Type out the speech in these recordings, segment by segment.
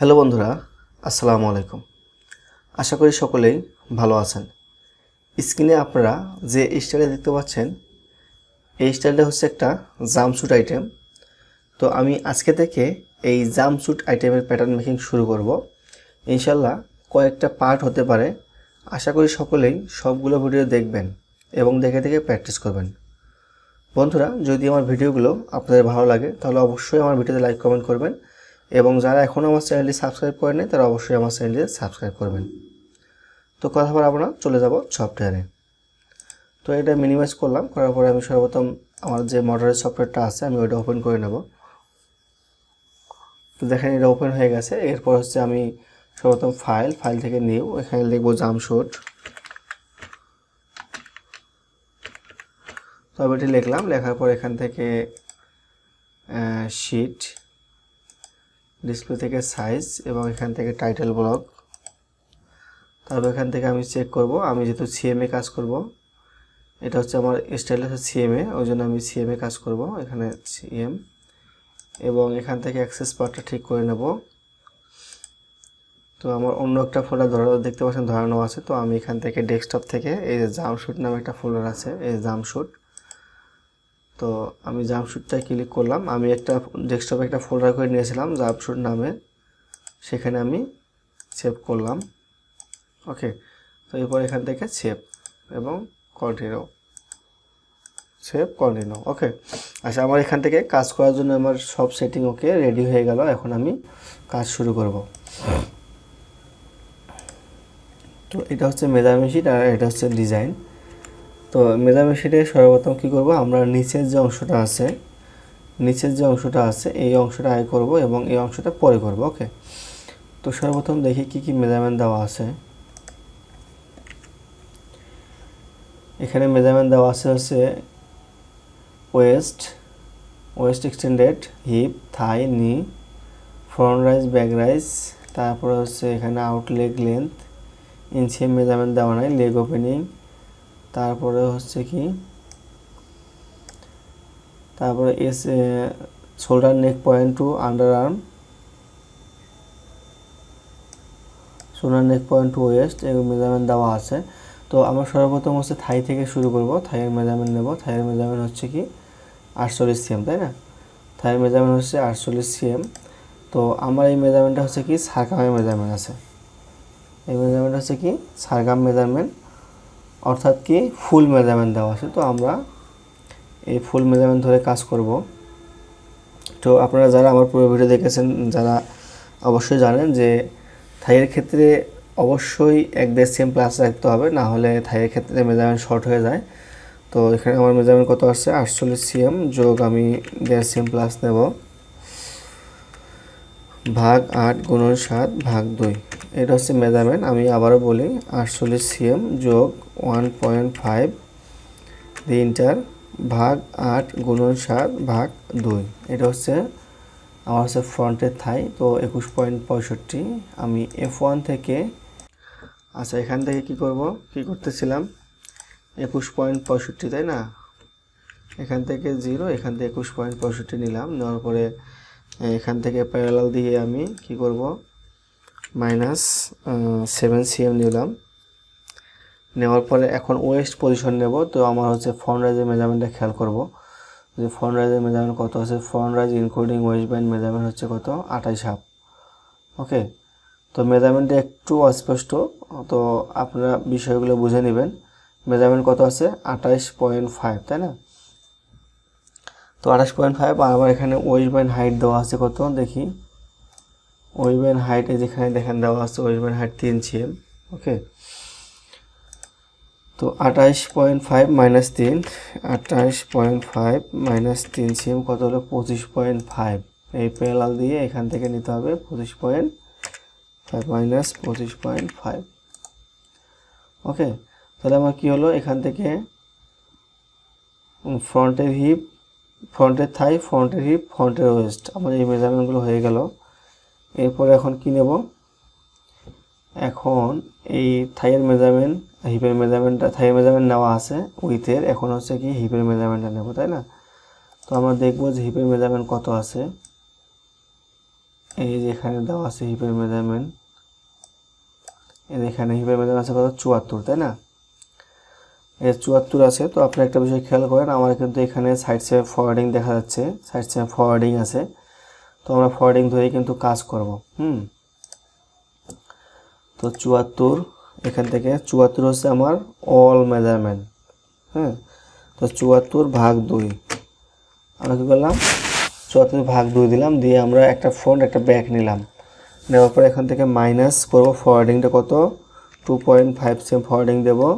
Hello বন্ধুরা, আসসালামু আলাইকুম। আশা করি সকলেই ভালো আছেন। স্ক্রিনে আপনারা যে স্টাইলটা দেখতে পাচ্ছেন, এই স্টাইলটা হচ্ছে একটা জামস্যুট আইটেম। তো আমি আজকে থেকে এই জামস্যুট আইটেমের প্যাটার্ন মেকিং শুরু করব। ইনশাল্লাহ কয়েকটা পার্ট হতে পারে। আশা করি সকলেই সবগুলো ভিডিও দেখবেন এবং দেখে দেখে প্র্যাকটিস করবেন। বন্ধুরা, যদি আমার ভিডিওগুলো আপনাদের ভালো লাগে, তাহলে অবশ্যই আমার ভিডিওতে লাইক কমেন্ট করবেন। এবং যারা এখনও আমার চ্যানেলটি সাবস্ক্রাইব করেনি তারা অবশ্যই আমার চ্যানেলটি সাবস্ক্রাইব করবেন। তো কথা বলে আমরা চলে যাব সফটওয়্যারে। তো এটা মিনিমাইজ করলাম, করার পরে আমি সর্বপ্রথম আমার যে মডারের সফটওয়্যারটা আছে, আমি ওইটা ওপেন করে নেব। তো দেখেন এটা ওপেন হয়ে গেছে। এরপর হচ্ছে আমি সর্বপ্রথম ফাইল ফাইল থেকে নিউ এখানে লিখব জামশুট তো আমি এটি লিখলাম, লেখার পর এখান থেকে শিট ডিসপ্লে থেকে সাইজ এবং এখান থেকে টাইটেল ব্লক তারপর এখান থেকে আমি চেক করব। আমি যেহেতু সিএমএ কাজ করব, এটা হচ্ছে আমার স্টাইল হচ্ছে সিএমএ ওই জন্য আমি সিএমএ কাজ করব এখানে সিএম এবং এখান থেকে অ্যাক্সেস পার্টটা ঠিক করে নেব। তো আমার অন্য একটা ফোল্ডার ধরা, দেখতে পাচ্ছেন ধরানো আছে। তো আমি এখান থেকে ডেস্কটপ থেকে এই যে জামশুট নামে একটা ফোল্ডার আছে, এই জামশুট তো আমি জামশুটটায় ক্লিক করলাম। আমি একটা ডেস্কটপে একটা ফোল্ডার করে নিয়েছিলাম জামশুট নামে। সেখানে আমি সেভ করলাম। ওকে তো এরপর এখান থেকে সেভ এবং কন্টিনিউ সেভ কন্টিনিউ ওকে আচ্ছা আমার এখান থেকে কাজ করার জন্য আমার সব সেটিং ওকে রেডি হয়ে গেল। এখন আমি কাজ শুরু করব। তো এটা হচ্ছে মেজারমেন্ট শিট আর এটা হচ্ছে ডিজাইন তো মেজারমেন্ট শিটে সর্বপ্রথম কী করব? আমরা নিচের যে অংশটা আছে, নিচের যে অংশটা আছে, এই অংশটা আয় করব এবং এই অংশটা পরে করব, ওকে? তো সর্বপ্রথম দেখি কি কি মেজারমেন্ট দেওয়া আছে। এখানে মেজারমেন্ট দেওয়া আছে হচ্ছে waist waist extended, hip, thigh, knee, front rise back rise তারপরে হচ্ছে এখানে আউটলেগ লেন্থ, ইঞ্চি মেজারমেন্ট দেওয়া নাই, লেগ ওপেনিং তারপরে হচ্ছে কি, তারপরে S shoulder neck point to underarm shoulder neck point to waist এগুলো মেজারমেন্ট দেওয়া আছে। তো আমরা সর্বপ্রথম হচ্ছে থাই থেকে শুরু করব। থাইয়ের মেজারমেন্ট নেব। থাইয়ের মেজারমেন্ট হচ্ছে কি, আটচল্লিশ সিএম তাই না? থাইয়ের মেজারমেন্ট হচ্ছে আটচল্লিশ সিএম তো আমার এই মেজারমেন্টটা হচ্ছে কি সারকামের মেজারমেন্ট আছে। এই মেজারমেন্ট হচ্ছে কি সারকাম মেজারমেন্ট অর্থাৎ কি? ফুল মেজারমেন্ট দেওয়া আছে। তো আমরা এই ফুল মেজারমেন্ট ধরে কাজ করব। তো আপনারা যারা আমার পুরো ভিডিও দেখেছেন, যারা অবশ্যই জানেন যে থাইয়ের ক্ষেত্রে অবশ্যই এক দেড় সিএম প্লাস রাখতে হবে, না হলে থাইয়ের ক্ষেত্রে মেজারমেন্ট শর্ট হয়ে যায়। তো এখানে আমার মেজারমেন্ট কত আসছে? আটচল্লিশ সিএম যোগ আমি দেড় সিএম প্লাস নেব। ভাগ আট গুণন সাত ভাগ দুই। এটা হচ্ছে মেজারমেন্ট। আমি আবারও বলি, আটচল্লিশ সিএম যোগ ওয়ান পয়েন্ট ফাইভ ইন্টার ভাগ আট গুণন সাত ভাগ দুই। এটা হচ্ছে আমার হচ্ছে ফ্রন্টের থাই, তো একুশ পয়েন্ট পঁয়ষট্টি। আমি এফ ওয়ান থেকে আচ্ছা এখান থেকে কি করব? কি করতেছিলাম? একুশ পয়েন্ট পঁয়ষট্টি, তাই না? এখান থেকে জিরো, এখান থেকে একুশ পয়েন্ট পঁয়ষট্টি নিলাম। নেওয়ার পরে এখান থেকে প্যারালাল দিয়ে আমি কি করব? মাইনাস সেভেন সিএম নিলাম। নেওয়ার পরে এখন ওয়েস্ট পজিশন নেব। তো আমার হচ্ছে ফ্রন্ট রাইজের মেজারমেন্টটা খেয়াল করব। যে ফ্রন্ট রাইজের মেজারমেন্ট কত আছে? Front rise including waistband measurement হচ্ছে কত? আঠাইশ হাফ ওকে তো মেজারমেন্টটা একটু অস্পষ্ট। তো আপনারা বিষয়গুলো বুঝে নেবেন। মেজারমেন্ট কত আছে? আঠাইশ পয়েন্ট ফাইভ তাই না? তো আঠাশ পয়েন্ট ফাইভ আর আমার এখানে ওয়েস্ট হাইট দেওয়া আছে কত? দেখি। ওয়েস্ট হাইট যেখানে দেখেন দেওয়া আছে ওয়েস্ট হাইট তিন সিএম ওকে তো আঠাশ পয়েন্ট ফাইভ মাইনাস তিন, আঠাশ পয়েন্ট ফাইভ মাইনাস তিন সিএম কত হলো? পঁচিশ পয়েন্ট ফাইভ এই প্যারালাল দিয়ে এখান থেকে নিতে হবে পঁচিশ পয়েন্ট ফাইভ মাইনাস পঁচিশ পয়েন্ট ফাইভ ওকে তাহলে আমার কী হলো? এখান থেকে ফ্রন্টের হিপ ফ্রন্টের থাই ফ্রন্টের হিপ ফ্রন্টের ওয়েস্ট। আমার এই মেজারমেন্টগুলো হয়ে গেল। এরপরে এখন কি নেব? এখন এই থাইয়ের মেজারমেন্ট হিপের মেজারমেন্টটা থাইয়ের মেজারমেন্ট নেওয়া আছে উইথের এখন হচ্ছে কি হিপের মেজারমেন্টটা নেব, তাই না? তো আমরা দেখব যে হিপের মেজারমেন্ট কত আছে। এই যে এখানে দেওয়া আছে হিপের মেজারমেন্ট এখানে হিপের মেজারমেন্ট আছে কত? চুয়াত্তর, তাই না? এর চুয়াত্তর আছে, তো আপনি একটা বিষয় খেয়াল করেন, আমার কিন্তু এখানে সাইড সেম ফরওয়ার্ডিং দেখা যাচ্ছে সাইড সেম ফরওয়ার্ডিং আছে, তো আমরা ফরওয়ার্ডিং ধরেই কিন্তু কাজ করব, হুম। তো চুয়াত্তর, এখান থেকে চুয়াত্তর হচ্ছে আমার অল মেজারমেন্ট হ্যাঁ। তো চুয়াত্তর ভাগ দুই, আমরা কী করলাম? চুয়াত্তর ভাগ দুই দিলাম, দিয়ে আমরা একটা ফ্রন্ট একটা ব্যাক নিলাম। নেওয়ার পর এখান থেকে মাইনাস করব ফরওয়ার্ডিংটা কত? Two point five same forwarding দেবো।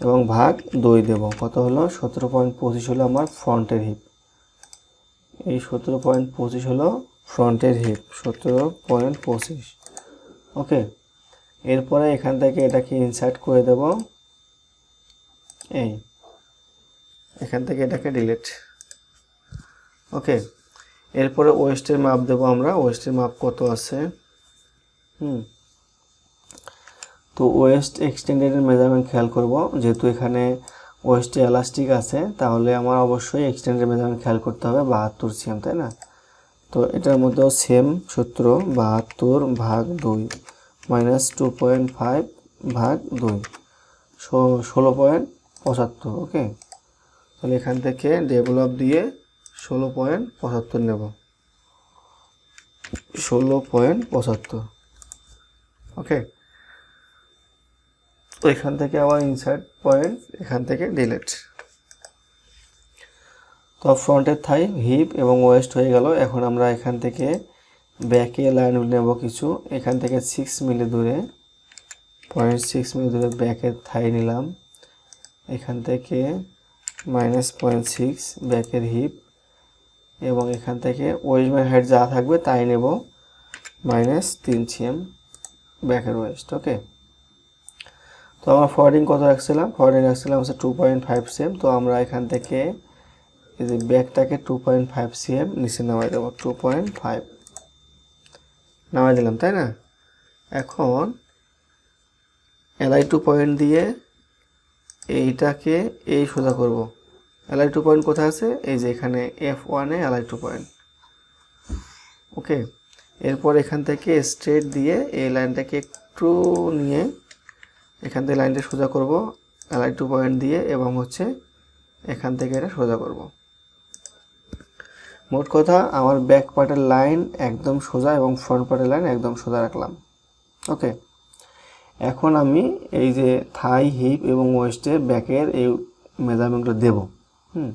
এবং ভাগ দুই দেবো। কত হলো? সতেরো পয়েন্ট পঁচিশ হলো আমার ফ্রন্টের হিপ। এই সতেরো পয়েন্ট পঁচিশ হলো ফ্রন্টের হিপ। সতেরো পয়েন্ট পঁচিশ। ওকে? এরপরে এখান থেকে এটাকে ইনসার্ট করে দেব। এই। এখান থেকে এটাকে ডিলিট ওকে? এরপরে ওয়েস্টের মাপ দেবো আমরা। ওয়েস্টের মাপ কত আছে? হুম। তো ওয়েস্ট এক্সটেন্ডেডের মেজারমেন্ট খেয়াল করব। যেহেতু এখানে ওয়েস্টে এলাস্টিক আছে, তাহলে আমার অবশ্যই এক্সটেন্ডেড মেজারমেন্ট খেয়াল করতে হবে, বাহাত্তর সিএম, তাই না? তো এটার মধ্যেও সেম সূত্র, বাহাত্তর ভাগ দুই মাইনাস টু পয়েন্ট ফাইভ ভাগ দুই ষোলো পয়েন্ট পঁচাত্তর, ওকে? তাহলে এখান থেকে ডেভেলপ দিয়ে ষোলো পয়েন্ট পঁচাত্তর নেব। ষোলো পয়েন্ট পঁচাত্তর, ওকে? তো এখান থেকে আবার ইনসার্ট পয়েন্ট এখান থেকে ডিলেট তো ফ্রন্টের থাই হিপ এবং ওয়েস্ট হয়ে গেল। এখন আমরা এখান থেকে ব্যাকে লাইন নেব কিছু। এখান থেকে সিক্স মিলি দূরে পয়েন্ট সিক্স মিলি দূরে ব্যাকের থাই নিলাম। এখান থেকে মাইনাস পয়েন্ট সিক্স ব্যাকের হিপ এবং এখান থেকে ওয়েস্টম্যান হাইট যা থাকবে তাই নেব। মাইনাস তিন সিএম ব্যাকের ওয়েস্ট ওকে তো আমরা ফরওয়ার্ডিং কত রাখছিলাম? ফরওয়ার্ডিং রাখছিলাম হচ্ছে টু পয়েন্ট ফাইভ সিএম তো আমরা এখান থেকে এই যে ব্যাগটাকে টু পয়েন্ট ফাইভ সিএম নিচে নামাই দেবো। টু পয়েন্ট ফাইভ নামাই দিলাম, তাই না? এখন এলআই টু পয়েন্ট দিয়ে এইটাকে এই সোজা করব। এলআই টু পয়েন্ট কোথায় আছে? এই যে এখানে এফ ওয়ানে এলআই টু পয়েন্ট ওকে এরপর এখান থেকে স্ট্রেট দিয়ে এই লাইনটাকে একটু নিয়ে এখান থেকে লাইনটা সোজা করব এলআই টু পয়েন্ট দিয়ে, এবং হচ্ছে এখান থেকে এটা সোজা করব। মোট কথা, আমার ব্যাক পার্টের লাইন একদম সোজা এবং ফ্রন্ট পার্টের লাইন একদম সোজা রাখলাম। ওকে এখন আমি এই যে থাই হিপ এবং ওয়েস্টের ব্যাকের এই মেজারমেন্টগুলো দেব। হুম,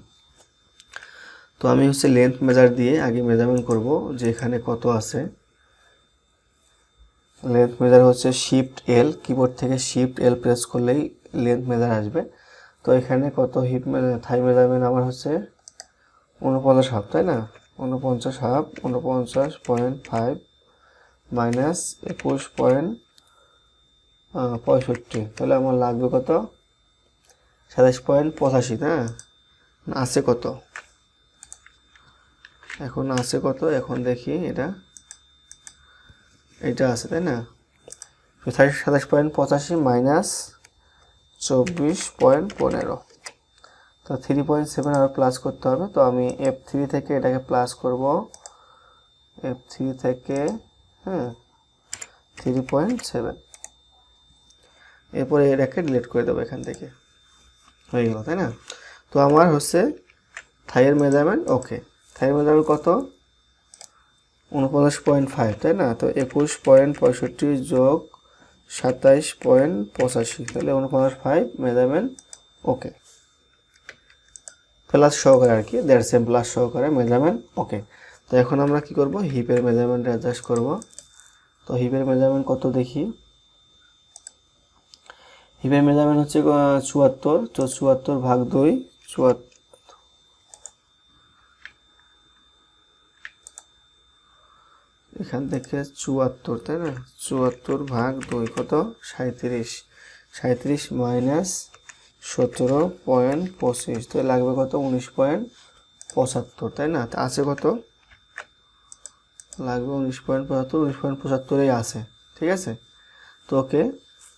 তো আমি হচ্ছে লেন্থ মেজার দিয়ে আগে মেজারমেন্ট করব যে এখানে কত আছে। লেন্থ মেজার হচ্ছে শিফট এল কিবোর্ড থেকে শিফট এল প্রেস করলেই লেন্থ মেজার আসবে। তো এখানে কত হিপ থাই মেজারমেন্ট আমার হচ্ছে উনপঞ্চাশ হাফ তাই না? উনপঞ্চাশ হাফ উনপঞ্চাশ পয়েন্ট ফাইভ মাইনাস একুশ পয়েন্ট পঁয়ষট্টি। তাহলে আমার লাগবে কত? সাতাশ পয়েন্ট পঁচাশি না, আছে কত? এখন আছে কত? এখন দেখি এটা। এটা আছে, তাই না? সাতাশ পয়েন্ট পঁচাশি মাইনাস চব্বিশ পয়েন্ট পনেরো। তো থ্রি পয়েন্ট সেভেন আবার প্লাস করতে হবে। তো আমি এফ থ্রি থেকে এটাকে প্লাস করব। এফ থ্রি থেকে হ্যাঁ থ্রি পয়েন্ট সেভেন এরপরে এটাকে ডিলিট করে দেবো এখান থেকে। হয়ে গেল, তাই না? তো আমার হচ্ছে থাইয়ের মেজারমেন্ট ওকে থাইয়ের মেজারমেন্ট কত? উনপঞ্চাশ পয়েন্ট ফাইভ তাই না? তো একুশ পয়েন্ট পঁয়ষট্টি যোগ সাতাইশ পয়েন্ট পঁচাশি, তাহলে উনপঞ্চাশ ফাইভ মেজারমেন্ট ওকে প্লাস সহকারে আর কি দেড় সেম প্লাস সহকারে মেজারমেন্ট ওকে তো এখন আমরা কি করব? হিপের মেজারমেন্ট অ্যাডজাস্ট করব। তো হিপের মেজারমেন্ট কত দেখি? হিপের মেজারমেন্ট হচ্ছে চুয়াত্তর, তো চুয়াত্তর ভাগ দুই, চুয়াত্তর এখান থেকে চুয়াত্তর, তাই না? চুয়াত্তর ভাগ দুই, কত? সাঁত্রিশ সাঁত্রিশ মাইনাস সতেরো পয়েন্ট পঁচিশ তো লাগবে কত? উনিশ পয়েন্ট পঁচাত্তর, তাই না? আছে কত? লাগবে উনিশ পয়েন্ট পঁচাত্তর, উনিশ পয়েন্ট পঁচাত্তরেই আছে, ঠিক আছে? তো ওকে,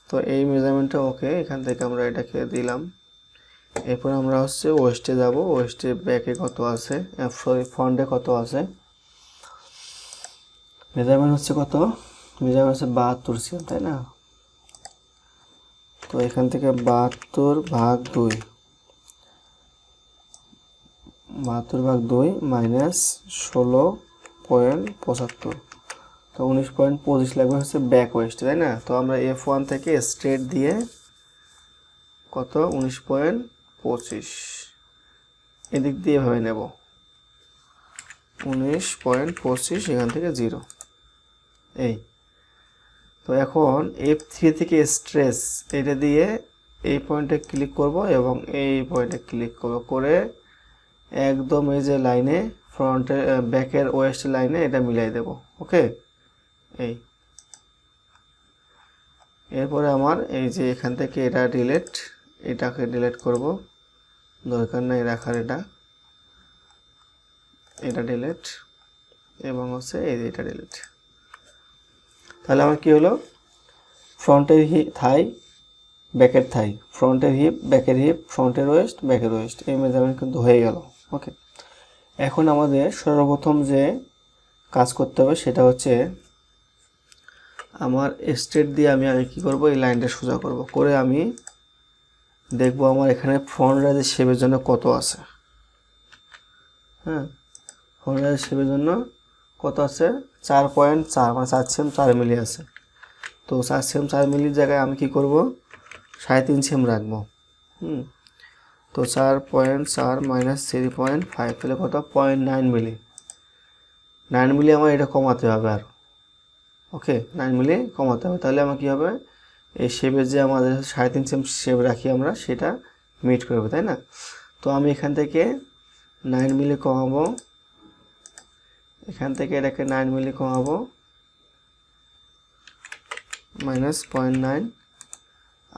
তো এই মেজারমেন্টটা ওকে, এখান থেকে আমরা এটাকে দিলাম। এরপর আমরা হচ্ছে ওয়েস্টে যাব। ওয়েস্টে ব্যাকে কত আছে? সরি ফ্রন্টে কত আছে? মেজারমেন্ট হচ্ছে কত? মেজারমেন্ট হচ্ছে বাহাত্তর সিএম তাই না? তো এখান থেকে বাহাত্তর ভাগ দুই। বাহাত্তর ভাগ দুই মাইনাস ষোলো পয়েন্ট পঁচাত্তর। তো উনিশ পয়েন্ট পঁচিশ লাগবে হচ্ছে ব্যাক ওয়েস্ট তাই না? তো আমরা এফ ওয়ান থেকে স্ট্রেট দিয়ে কত? উনিশ পয়েন্ট পঁচিশ। এদিক দিয়ে এভাবে নেব। উনিশ পয়েন্ট পঁচিশ এখান থেকে জিরো। এই। তো এখন এফ থ্রি থেকে স্ট্রেস এটা দিয়ে এই পয়েন্টে ক্লিক করব এবং এই পয়েন্টে ক্লিক করব। করে একদম এই যে লাইনে ফ্রন্টের ব্যাকের ওয়েস্ট লাইনে এটা মিলাই দেব ওকে এই। এরপরে আমার এই যে এখান থেকে এটা ডিলেট এটাকে ডিলেট করব। দরকার নাই রাখার এটা। এটা ডিলেট এবং হচ্ছে এই যে এটা ডিলেট তাহলে আমার কি হলো? ফ্রন্টের হি থাই ব্যাকের থাই ফ্রন্টের হিপ ব্যাকের হিপ ফ্রন্টের ওয়েস্ট ব্যাকের ওয়েস্ট এই মেজারমেন্ট কিন্তু হয়ে গেল ওকে এখন আমাদের সর্বপ্রথম যে কাজ করতে হবে সেটা হচ্ছে আমার স্ট্রেট দিয়ে আমি আমি কী করব? এই লাইনটা সোজা করব। করে আমি দেখব আমার এখানে ফ্রন্ট রাইজের শেপের জন্য কত আছে। হ্যাঁ? ফ্রন্ট রাইজের শেপের জন্য কত আছে? চার পয়েন্ট চার মানে চার সেম চার মিলি আছে। তো চার সেম চার মিলির জায়গায় আমি কি করব? সাড়ে তিন সেম রাখব। হুম। তো চার পয়েন্ট চার মাইনাস থ্রি পয়েন্ট ফাইভ তাহলে কত? Point nine milli. Nine milli আমার এটা কমাতে হবে আর। ওকে, নাইন মিলি কমাতে হবে। তাহলে আমার কী হবে? এই শেপের যে আমাদের সাড়ে তিন সেম শেপ রাখি আমরা, সেটা মিট করবে তাই না? তো আমি এখান থেকে নাইন মিলি কমাবো। এখান থেকে এটাকে নাইন মিলি কমাবো। মাইনাস পয়েন্ট নাইন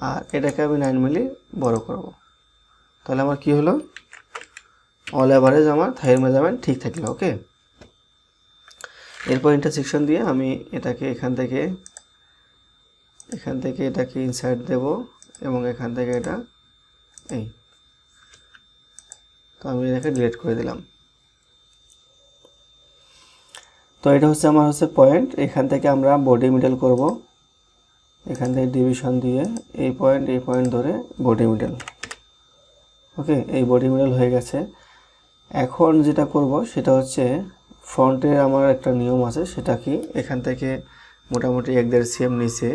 আর এটাকে আমি নাইন মিলি বড় করব। তাহলে আমার কি হলো? অল অ্যাভারেজ আমার থাইয়ের মেজারমেন্ট ঠিক থাকল ওকে এরপর ইন্টারসেকশন দিয়ে আমি এটাকে এখান থেকে এখান থেকে এটাকে ইনসাইড দেব এবং এখান থেকে এটা এই। তো আমি এটাকে ডিলিট করে দিলাম। তো এটা হচ্ছে আমার হচ্ছে পয়েন্ট এখান থেকে আমরা বডি মিডল করব। এখান থেকে ডিভিশন দিয়ে এই পয়েন্ট এই পয়েন্ট ধরে বডি মিডল ওকে এই বডি মিডল হয়ে গেছে। এখন যেটা করব সেটা হচ্ছে ফ্রন্টের আমার একটা নিয়ম আছে, সেটা কি? এখান থেকে মোটামুটি এক দেড় সিএম নিচে।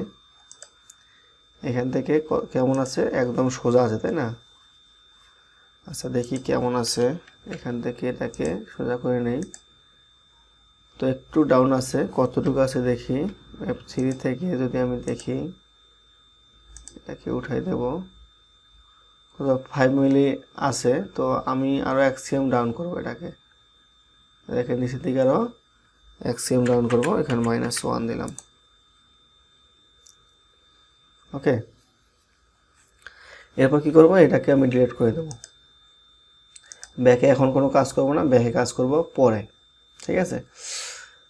এখান থেকে কেমন আছে? একদম সোজা আছে, তাই না? আচ্ছা দেখি কেমন আছে। এখান থেকে এটাকে সোজা করে নেই। তো একটু ডাউন আছে, কতটুকু আছে দেখি। এফ থ্রি থেকে যদি আমি দেখি, এটাকে উঠাই দেব। কত ফাইভ মিলি আছে, তো আমি আরও এক সিএম ডাউন করব এটাকে। দেখে নিচের দিকে আরও এক সিএম ডাউন করব, এখানে মাইনাস ওয়ান দিলাম। ওকে এরপর কি করব? এটাকে আমি ডিলিট করে দেবো। ব্যাকে এখন কোনো কাজ করব না ব্যাকে কাজ করব পরে। ঠিক আছে?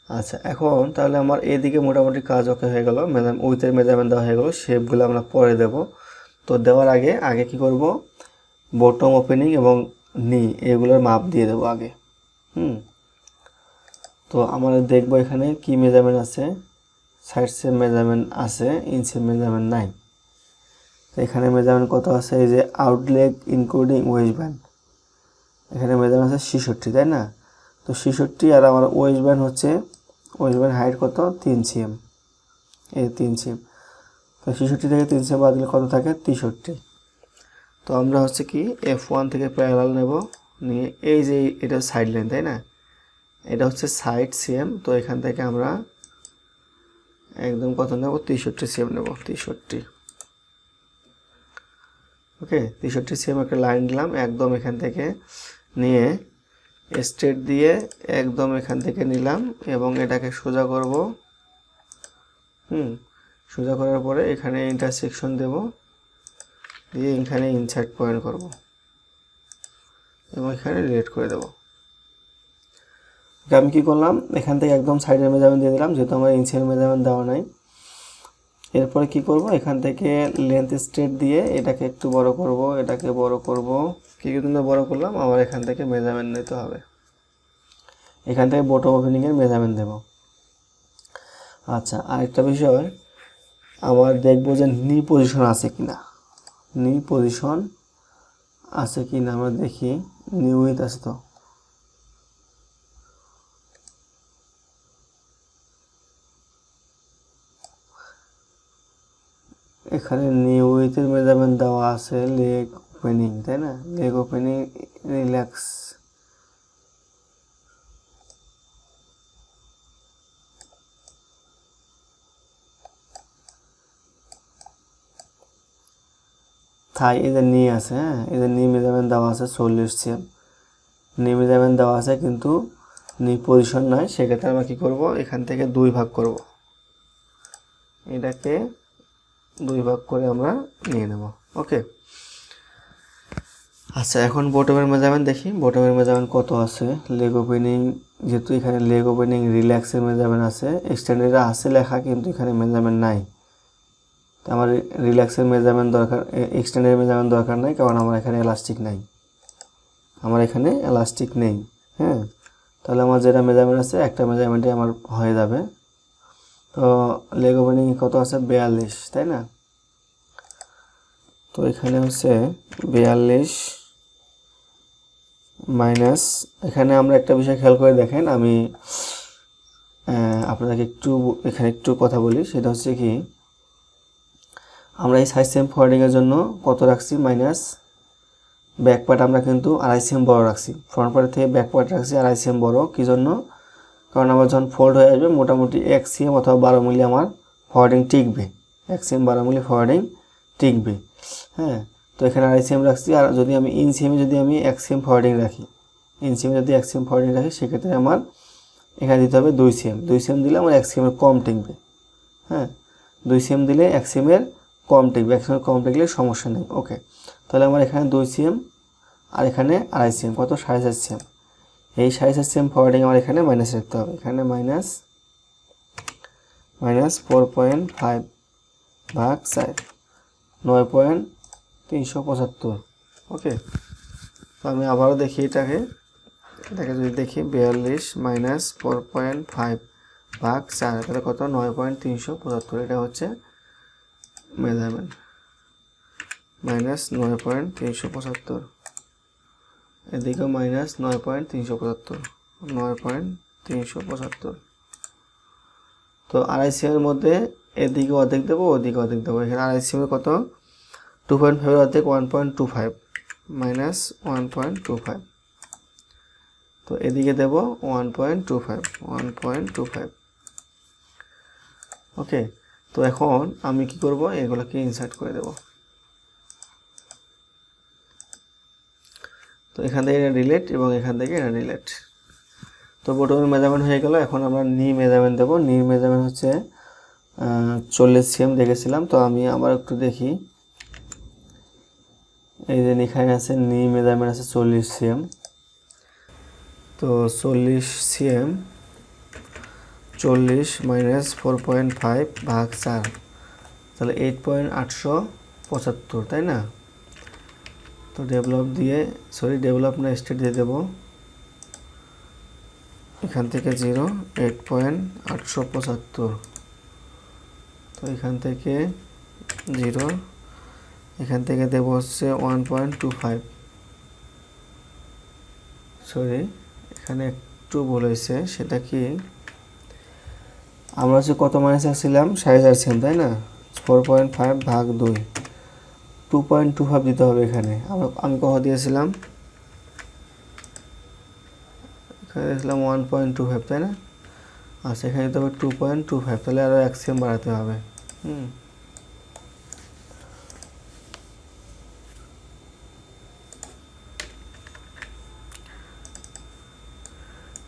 আচ্ছা এখন তাহলে আমার এদিকে মোটামুটি কাজ ওকে হয়ে গেল। মেজার উইথের মেজারমেন্ট দেওয়া হয়ে গেলো শেপগুলো আমরা পরে দেব। তো দেওয়ার আগে আগে কি করব? বটম ওপেনিং এবং নি এগুলোর মাপ দিয়ে দেবো আগে। হুম? তো আমরা দেখব এখানে কি মেজারমেন্ট আছে। সাইড সেম মেজারমেন্ট আছে ইঞ্চের মেজারমেন্ট নাই। তো এখানে মেজারমেন্ট কত আছে? এই যে আউটলেগ ইনক্লুডিং ওয়েস্ট ব্যান্ড এখানে মেজারমেন্ট আছে ছেষট্টি, তাই না? তো ছেষট্টি, আর আমার ওয়েস্ট ব্যান্ড হচ্ছে ওয়েস্ট ব্যান্ড হাইট কত? তিন সিএম এই তিন সিএম তো ছেষট্টি থেকে তিন সিএম বাদ দিলে কত থাকে? তেষট্টি। তো আমরা হচ্ছে কি এফ ওয়ান থেকে প্যারালাল নেব। নিয়ে এই যে এটা সাইড লাইন তাই না? এটা হচ্ছে সাইড সিএম তো এখান থেকে আমরা একদম কত নেব? তেষট্টি সিএম নেব, তেষট্টি। ওকে তেষট্টি সিএম একটা লাইন দিলাম একদম এখান থেকে। নিয়ে স্ট্রেট দিয়ে একদম এখান থেকে নিলাম এবং এটাকে সোজা করব। হুম, সোজা করার পরে এখানে ইন্টারসেকশন দেব। দিয়ে এখানে ইনসার্ট পয়েন্ট করব। এবং এখানে রিলেট করে দেবো। আমি কী করলাম? এখান থেকে একদম সাইডের মেজারমেন্ট দিয়ে দিলাম, যেহেতু আমার ইঞ্চের মেজারমেন্ট দেওয়া নাই। এরপরে কি করব? এখান থেকে লেন্থ স্ট্রেট দিয়ে এটাকে একটু বড় করব, এটাকে বড় করব। কি কিন্তু বড় করলাম? আবার এখান থেকে মেজারমেন্ট নিতে হবে। এখান থেকে বটম ওপেনিংয়ের মেজারমেন্ট দেব। আচ্ছা আরেকটা বিষয়, আমার দেখব যে নি পজিশন আছে কিনা। নি পজিশন আছে কিনা আমরা দেখি। নিউ উইথ আছে তো। এখানে নিউ উইথের মেজারমেন্ট দেওয়া আছে লেগ ওপেনিং তাই না? লেগ ওপেনিং রিল্যাক্স থাই এদের নিয়ে আছে হ্যাঁ? এদের নিয়ে মেজারমেন্ট দেওয়া আছে চল্লিশ সেম নি মেজারমেন্ট দেওয়া আছে কিন্তু নি পজিশন নয়, সেক্ষেত্রে আমরা কী করব? এখান থেকে দুই ভাগ করব। এটাকে দুই ভাগ করে আমরা নিয়ে নেব। ওকে আচ্ছা এখন বটমের মেজারমেন্ট দেখি। বটমের মেজারমেন্ট কত আছে? লেগ ওপেনিং যেহেতু এখানে লেগ ওপেনিং রিল্যাক্সের মেজারমেন্ট আছে। এক্সটেন্ডেডে আছে লেখা, কিন্তু এখানে মেজারমেন্ট নাই। তো আমার রিল্যাক্সের মেজারমেন্ট দরকার এক্সটেন্ডের মেজারমেন্ট দরকার নাই, কারণ আমার এখানে এলাস্টিক নাই। আমার এখানে এলাস্টিক নেই হ্যাঁ? তাহলে আমার যেটা মেজারমেন্ট আছে, একটা মেজারমেন্টে আমার হয়ে যাবে। তো লেগ ওপেনিং কত আছে? বিয়াল্লিশ, তাই না? তো এখানে হচ্ছে বিয়াল্লিশ মাইনাস, এখানে আমরা একটা বিষয় খেয়াল করে দেখেন, আমি আপনাদেরকে একটু এখানে একটু কথা বলি, সেটা হচ্ছে কি, আমরা এই সাইজ সেম ফরওয়ার্ডিংয়ের জন্য কত রাখছি? মাইনাস ব্যাক পার্ট আমরা কিন্তু আড়াই সেম বড় রাখছি। ফ্রন্ট পার্ট থেকে ব্যাক পার্ট রাখছি, আড়াই সেম বড়। কী জন্য? কারণ আমার যখন ফোল্ড হয়ে আসবে, মোটামুটি এক সিএম অথবা বারো মিলি আমার ফরওয়ার্ডিং টিকবে। এক সিএম বারো মিলি ফরওয়ার্ডিং টিকবে। হ্যাঁ তো এখানে আড়াই সিএম রাখছি। আর যদি আমি ইন সিএমে যদি আমি এক সিএম ফরওয়ার্ডিং রাখি ইন সিএমে যদি এক সিএম ফরওয়ার্ডিং রাখি, সেক্ষেত্রে আমার এখানে দিতে হবে দুই সিএম দুই সিএম দিলে আমার এক সিএমের কম টিকবে। হ্যাঁ দুই সিএম দিলে এক সিএমের কম টিকবে। এক সিএমের কম টিকলে সমস্যা নেই। ওকে, তাহলে আমার এখানে দুই সিএম আর এখানে আড়াই সিএম কত? সাড়ে চার সিএম এই সাড়ে সিএম ফরওয়ার্ডিং আমার এখানে মাইনাস রাখতে হবে। এখানে minus minus four point five ভাগ চার, নয় পয়েন্ট তিনশো পঁচাত্তর। ওকে তো আমি আবারও দেখি এটাকে। এটাকে যদি দেখি, বিয়াল্লিশ মাইনাস ফোর পয়েন্ট ফাইভ ভাগ চার, তাহলে কত? নয় পয়েন্ট তিনশো পঁচাত্তর। এটা হচ্ছে মেজারমেন্ট মাইনাস নয় পয়েন্ট তিনশো পঁচাত্তর। এদিকেও মাইনাস নয় পয়েন্ট তিনশো পঁচাত্তর, নয় পয়েন্ট তিনশো পঁচাত্তর। তো আড়াই সিএমের মধ্যে এদিকে অর্ধেক দেবো, ওদিকে অর্ধেক দেবো। এখানে আড়াই সিএমের কত? টু পয়েন্ট ফাইভের অর্ধেক one point two five minus one point two five তো এদিকে দেবো one point two five one point two five okay তো এখন আমি কি করব? এগুলোকে ইনসার্ট করে দেব। তো এখান থেকে এটা রিলেট এবং এখান থেকে এটা রিলেট তো বটমের মেজারমেন্ট হয়ে গেল, এখন আমরা নি মেজারমেন্ট দেবো। নি মেজারমেন্ট হচ্ছে চল্লিশ সিএম দেখেছিলাম, তো আমি আবার একটু দেখি। এই যে এখানে আছে নি মেজারমেন্ট আছে চল্লিশ সিএম তো চল্লিশ সিএম চল্লিশ মাইনাস ফোর পয়েন্ট ফাইভ ভাগ চার, তাহলে এইট পয়েন্ট আটশো পঁচাত্তর, তাই না? তো ডেভেলপ দিয়ে সরি ডেভেলপ না স্টেট দিয়ে দেবো। এখান থেকে জিরো এইট পয়েন্ট আটশো পঁচাত্তর তো এখান থেকে জিরো এখান থেকে দেবো হচ্ছে one point two five sorry এখানে একটু বলেছে, সেটা কি? আমরা হচ্ছে কত মাইনাস আসছিলাম সাড়ে চার সেম, তাই না? ফোর পয়েন্ট ফাইভ ভাগ দুই। টু পয়েন্ট টু ফাইভ দিতে হবে এখানে। আমি কত দিয়েছিলাম, এখানে দিয়েছিলাম ওয়ান পয়েন্ট টু ফাইভ তাই না? আচ্ছা এখানে দিতে হবে টু পয়েন্ট টু ফাইভ তাহলে আরও এক বাড়াতে হবে। হুম।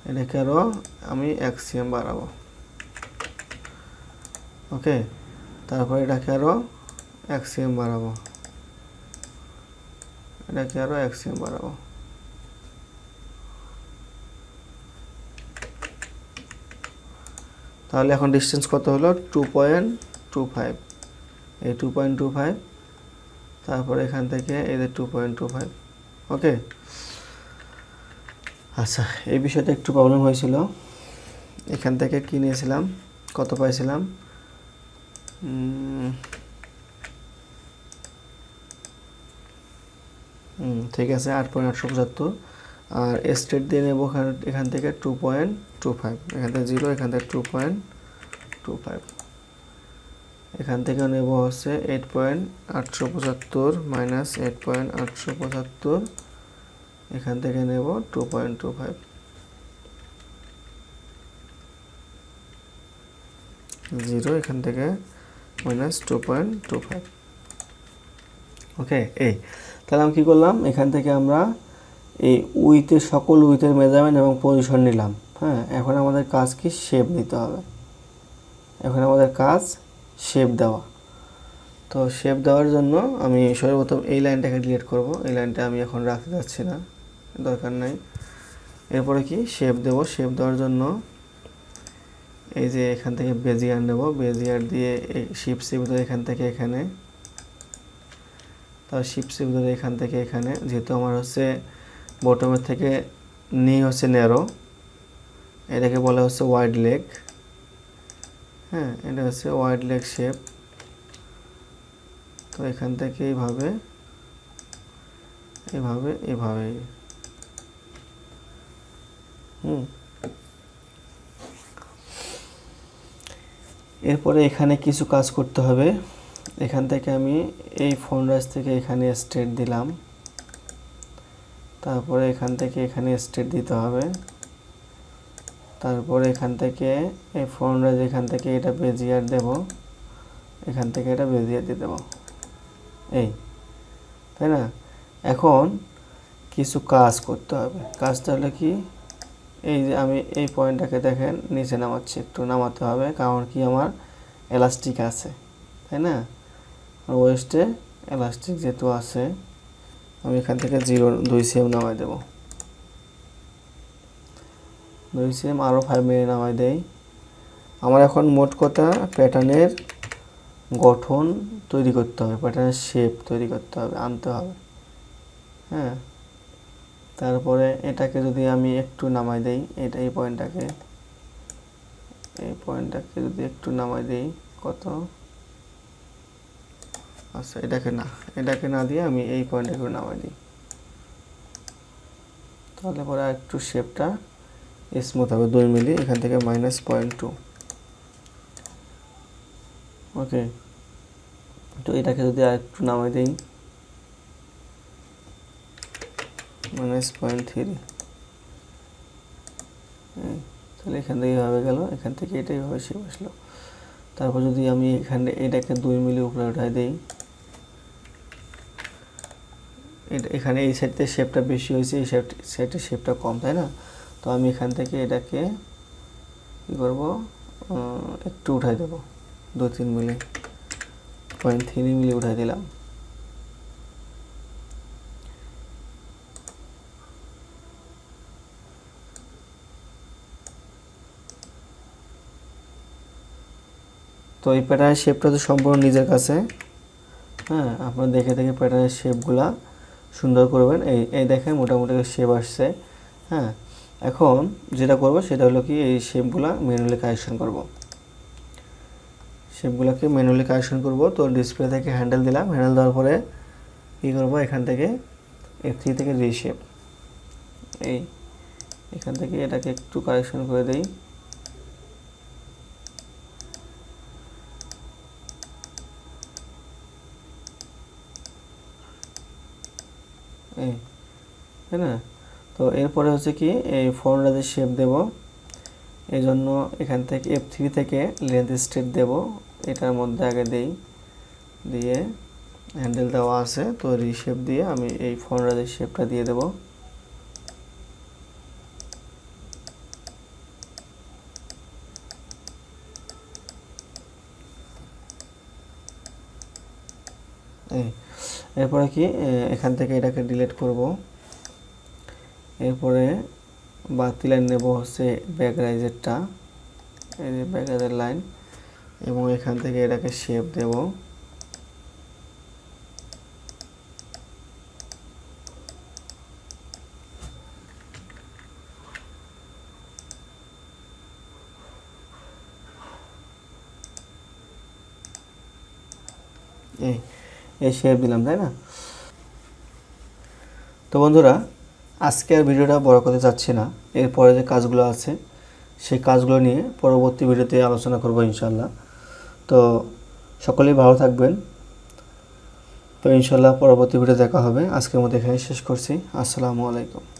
এটাকে আরও আমি এক বাড়াবো। ওকে তারপরে এটাকে আরও এক বাড়াবো। এটাকে আরও এক বাড়াবো তাহলে এখন ডিস্টেন্স কত হলো? টু পয়েন্ট টু ফাইভ এই টু পয়েন্ট টু ফাইভ তারপরে এখান থেকে এদের two point two five okay আচ্ছা এই বিষয়টা একটু প্রবলেম হয়েছিল। এখান থেকে কি নিয়েছিলাম? কত পাইছিলাম উম, হুম ঠিক আছে, আট পয়েন্ট আটশো পঁচাত্তর আর স্টেট দিয়ে নেব এখান- থেকে টু পয়েন্ট টু ফাইভ এখান থেকে জিরো এখান থেকে টু পয়েন্ট টু ফাইভ এখান থেকে নেব হচ্ছে এইট পয়েন্ট আটশো পঁচাত্তর মাইনাস এইট পয়েন্ট আটশো পঁচাত্তর এখান থেকে নেব two point two five zero এখান থেকে minus two point two five okay এই। তাহলে আমি কী করলাম? এখান থেকে আমরা এই উইথের সকল উইথের মেজারমেন্ট এবং পজিশন নিলাম। হ্যাঁ এখন আমাদের কাজ কি? শেপ নিতে হবে। এখন আমাদের কাজ শেপ দেওয়া। তো শেপ দেওয়ার জন্য আমি সর্বপ্রথম এই লাইনটাকে ডিলিট করব। এই লাইনটা আমি এখন রাখতে যাচ্ছি না, দরকার নাই। এরপরে কি? শেপ দেব। শেপ দেওয়ার জন্য এই যে এখান থেকে বেজিয়ার নেব। বেজিয়ার দিয়ে এই শিপ শিপ এখান থেকে এখানে। তার শিপ শিপ ধরে এখান থেকে এখানে। যেহেতু আমার হচ্ছে বটমের থেকে নি হচ্ছে ন্যারো এটাকে বলা হচ্ছে ওয়াইড লেগ হ্যাঁ এটা হচ্ছে ওয়াইড লেগ শেপ তো এখান থেকে এইভাবে এভাবে এভাবে হুম। এরপরে এখানে কিছু কাজ করতে হবে। এখান থেকে আমি এই ফোন রাইজ থেকে এখানে স্টেট দিলাম। তারপরে এখান থেকে এখানে স্টেট দিতে হবে। তারপরে এখান থেকে এই ফোন রাইজ এখান থেকে এটা বেজিয়ার দেব। এখান থেকে এটা বেজিয়ার দিয়ে দেবো। এই, তাই না? এখন কিছু কাজ করতে হবে। কাজটা হলো কি? এই যে আমি এই পয়েন্টটাকে দেখেন, নিচে নামাচ্ছি, একটু নামাতে হবে, কারণ কি আমার এলাস্টিক আছে, তাই না? ওয়েস্টে এলাস্টিক যেহেতু আছে, আমি এখান থেকে জিরো দুই সিএম নামাই দেব। দুই সিএম আরও ফাইভ মিনিট নামাই দেই। আমার এখন মোট কথা প্যাটার্নের গঠন তৈরি করতে হবে প্যাটার্নের শেপ তৈরি করতে হবে, আনতে হবে। হ্যাঁ? তারপরে এটাকে যদি আমি একটু নামাই দেই, এটা এই পয়েন্টটাকে এই পয়েন্টটাকে যদি একটু নামাই দেই, কত? আচ্ছা এটাকে না এটাকে না দিয়ে আমি এই পয়েন্টটাকে নামাই দিই। তাহলে পরে একটু শেপটা স্মুথ হবে, দুই মিলি, এখান থেকে মাইনাস পয়েন্ট টু ওকে তো এটাকে যদি আর একটু নামাই দিই মাইনাস পয়েন্ট থ্রি তাহলে এখান থেকে এভাবে গেল, এখান থেকে এটাই ভাবে শেপ আসলো। তারপর যদি আমি এখানে এটাকে দুই মিলি উপরে উঠাই দিই এটা এখানে এই সাইডতে শেপটা বেশি হয়েছে, এই সাইড সাইডের শেপটা কম, তাই না? তো আমি এখান থেকে এটাকে কী করব? একটু উঠাই দেবো। দু তিন মিলি পয়েন্ট থ্রি মিলি উঠাই দিলাম। তো এই প্যাটার্নের শেপটা তো সম্পূর্ণ নিজের কাছে। হ্যাঁ আপনারা দেখে দেখে প্যাটার্নের শেপগুলা সুন্দর করবেন। এই এই দেখেন মোটামুটি শেপ আসছে। হ্যাঁ এখন যেটা করব সেটা হলো কি এই শেপগুলো ম্যানুয়ালি কারেকশন করব। শেপগুলোকে ম্যানুয়ালি কারেকশন করব। তো ডিসপ্লে থেকে হ্যান্ডেল দিলাম। হ্যান্ডেল দেওয়ার পরে কী করব? এখান থেকে এফ থ্রি থেকে রিশেপ এই, এখান থেকে এটাকে একটু কারেকশন করে দেই। এই, তাই না? তো এরপরে হচ্ছে কি, এই ফর্মুলাতে শেপ দেব। এই জন্য এখান থেকে এফ থ্রি থেকে লেন্থ স্টেপ দেব। এটার মধ্যে আগে দেই। দিয়ে হ্যান্ডেল দেওয়া আছে। তো রিশেপ দিয়ে আমি এই ফর্মুলাতে শেপটা দিয়ে দেব এই এরপরে কি এখান থেকে এটাকে ডিলিট করব। এরপরে বাতি লাইন নেব হচ্ছে ব্যাক রাইজেরটা এই যে ব্যাক রাইজের লাইন এবং এখান থেকে এটাকে শেপ দেব এই এই শেপ দিলাম, তাই না? তো বন্ধুরা, আজকে আর ভিডিওটা বড় করতে চাচ্ছি না। এরপরে যে কাজগুলো আছে, সেই কাজগুলো নিয়ে পরবর্তী ভিডিওতে আলোচনা করব ইনশাল্লাহ তো সকলেই ভালো থাকবেন। তো ইনশাল্লাহ পরবর্তী ভিডিও দেখা হবে। আজকের মধ্যে এখানে শেষ করছি। আসসালামু আলাইকুম।